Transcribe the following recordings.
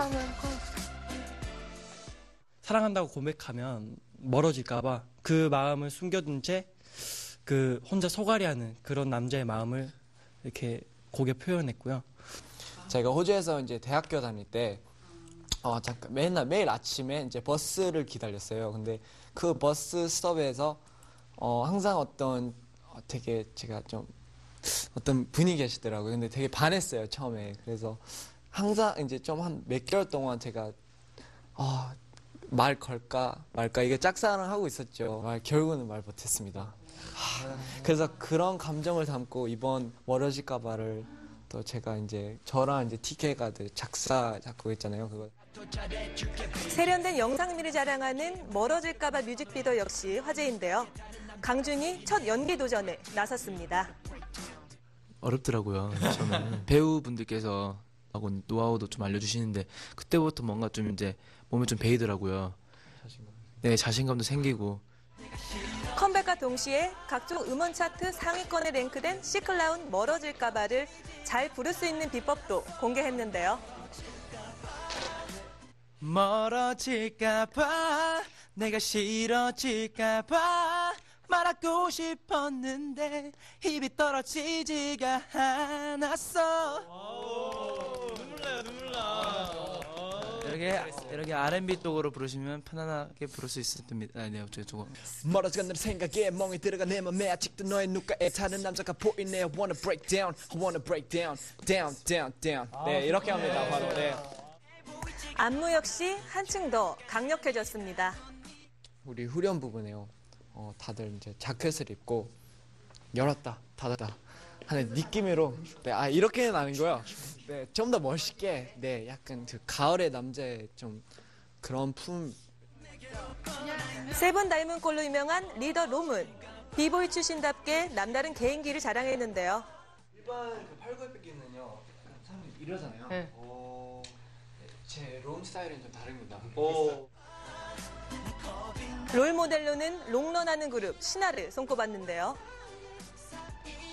하면 꼭 사랑한다고 고백하면 멀어질까봐 그 마음을 숨겨둔 채 그 혼자 소갈이하는 그런 남자의 마음을 이렇게 곡에 표현했고요. 제가 호주에서 이제 대학교 다닐 때 어, 잠깐 맨날 매일 아침에 이제 버스를 기다렸어요. 근데 그 버스 스톱에서 어, 항상 어떤 어, 되게 제가 좀 어떤 분이 계시더라고요. 근데 되게 반했어요 처음에. 그래서 항상 이제 좀 한 몇 개월 동안 제가 어, 말 걸까 말까 이게 짝사랑을 하고 있었죠. 말 결국은 말 못했습니다. 하, 그래서 그런 감정을 담고 이번 멀어질까 봐를 또 제가 이제 저랑 이제 TK가 작사 작곡 했잖아요. 그거 세련된 영상미를 자랑하는 멀어질까봐 뮤직비디오 역시 화제인데요. 강준이 첫 연기 도전에 나섰습니다. 어렵더라고요. 저는 배우분들께서 하고 노하우도 좀 알려주시는데 그때부터 뭔가 좀 이제 몸에 좀 배이더라고요. 네 자신감도 생기고 컴백과 동시에 각종 음원 차트 상위권에 랭크된 시클라운 멀어질까봐를 잘 부를 수 있는 비법도 공개했는데요. 멀어질까봐 내가 싫어질까봐 말하고 싶었는데 입이 떨어지지가 않았어. 이렇게 이렇게 R&B 쪽으로 부르시면 편안하게 부를 수 있을 겁니다. 아, 네, 어쩌 저거. 멀어져간 내 생각에 멍이 들어가 내 맘에 아직도 너의 눈가에 타는 남자가 보이네 I wanna break down I wanna break down down down down 네 이렇게 합니다 바로 네. 안무 역시 한층 더 강력해졌습니다. 우리 후렴 부분에요 어, 다들 이제 자켓을 입고 열었다 닫았다 하는 느낌으로 네, 아 이렇게는 아니고요 네, 좀 더 멋있게 네 약간 그 가을의 남자의 좀 그런 품 세븐 닮은 꼴로 유명한 리더 롬은 비보이 출신답게 남다른 개인기를 자랑했는데요. 일반 그 팔굽혀 펴기는요 사람들이 이러잖아요 네. 어, 제 롬 스타일은 좀 다릅니다 롤 모델로는 롱런하는 그룹 신화를 손꼽았는데요.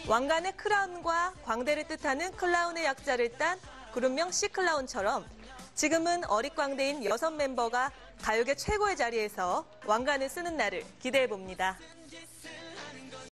왕관의 크라운과 광대를 뜻하는 클라운의 약자를 딴 그룹명 C클라운처럼 지금은 어릿광대인 여섯 멤버가 가요계 최고의 자리에서 왕관을 쓰는 날을 기대해 봅니다.